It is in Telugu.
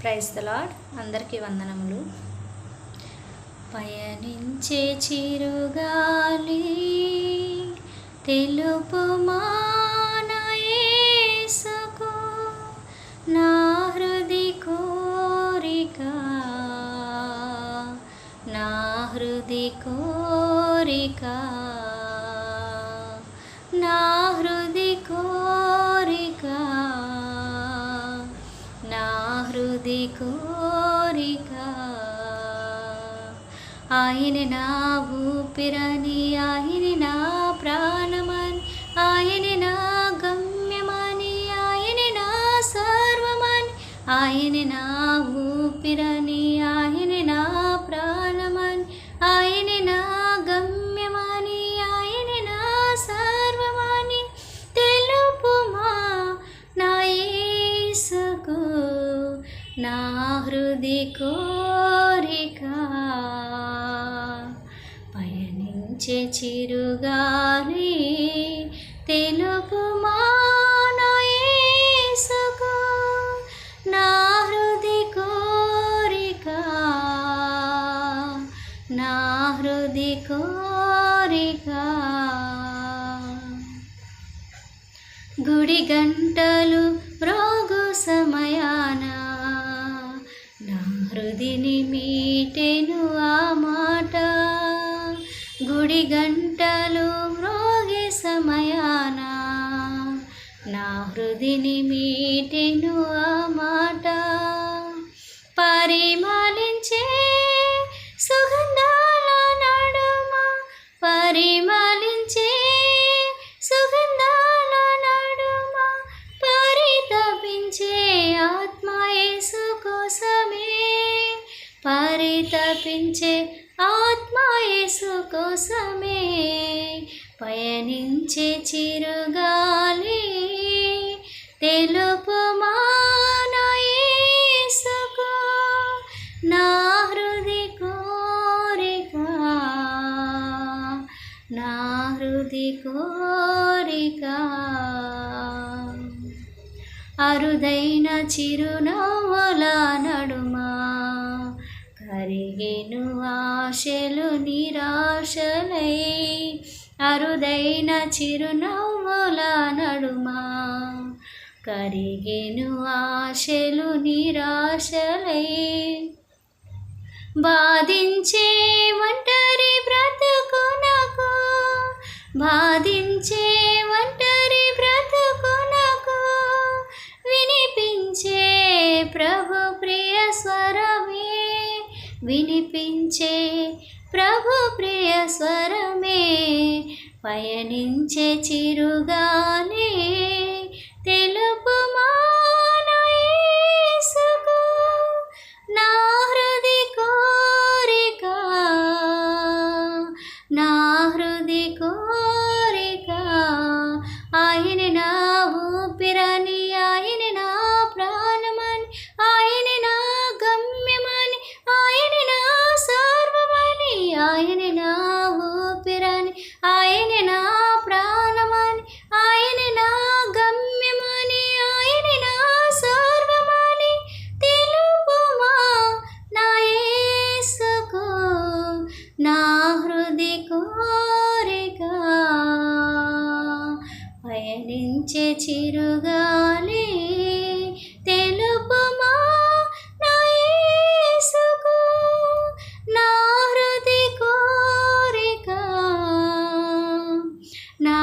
ప్రైజ్ ద లాడ్ అందరికీ వందనములు. పయనించే చిరుగాలి తెలుపు మా కోరిక. ఆయన నా ఊపిరని ఆయన నా ప్రాణమని ఆయన నా గమ్యమని ఆయన నా సర్వమని ఆయన నా ఊపిరని నా హృది కోరిక పయనించే చిరుగాలి తెలుపుమా నా యేసుకు నా హృది కోరిక నా హృది కోరిక. గుడి గంటలు గుడి గంటలు మ్రోగే సమయాన నా హృదిని మీటెను ఆ మాట. పరిమళించే సుగంధాల నడుమ పరిమళించే సుగంధాల నడుమ పరితపించే ఆత్మ యేసు కోసమే పరితపించే ఆత్మయేసు కోసమే పయనించే చిరుగాలి. తెలుపు యేసుకు నా హృది కోరిక నా హృది కోరిక. అరుదైన చిరునవ్వుల నడుమా కరిగిను ఆశలు నిరాశలై అరుదైన చిరునవ్వుల నడుమా. కరిగెను ఆశలు నిరాశలై బాధించే ఒంటరి బ్రతుకునకు బాధించే వినిపించే ప్రభు ప్రియ స్వరమే పయనించే చిరుగానే చిరుగాలి తెలుపమా? నా నా హృది కోరిక నా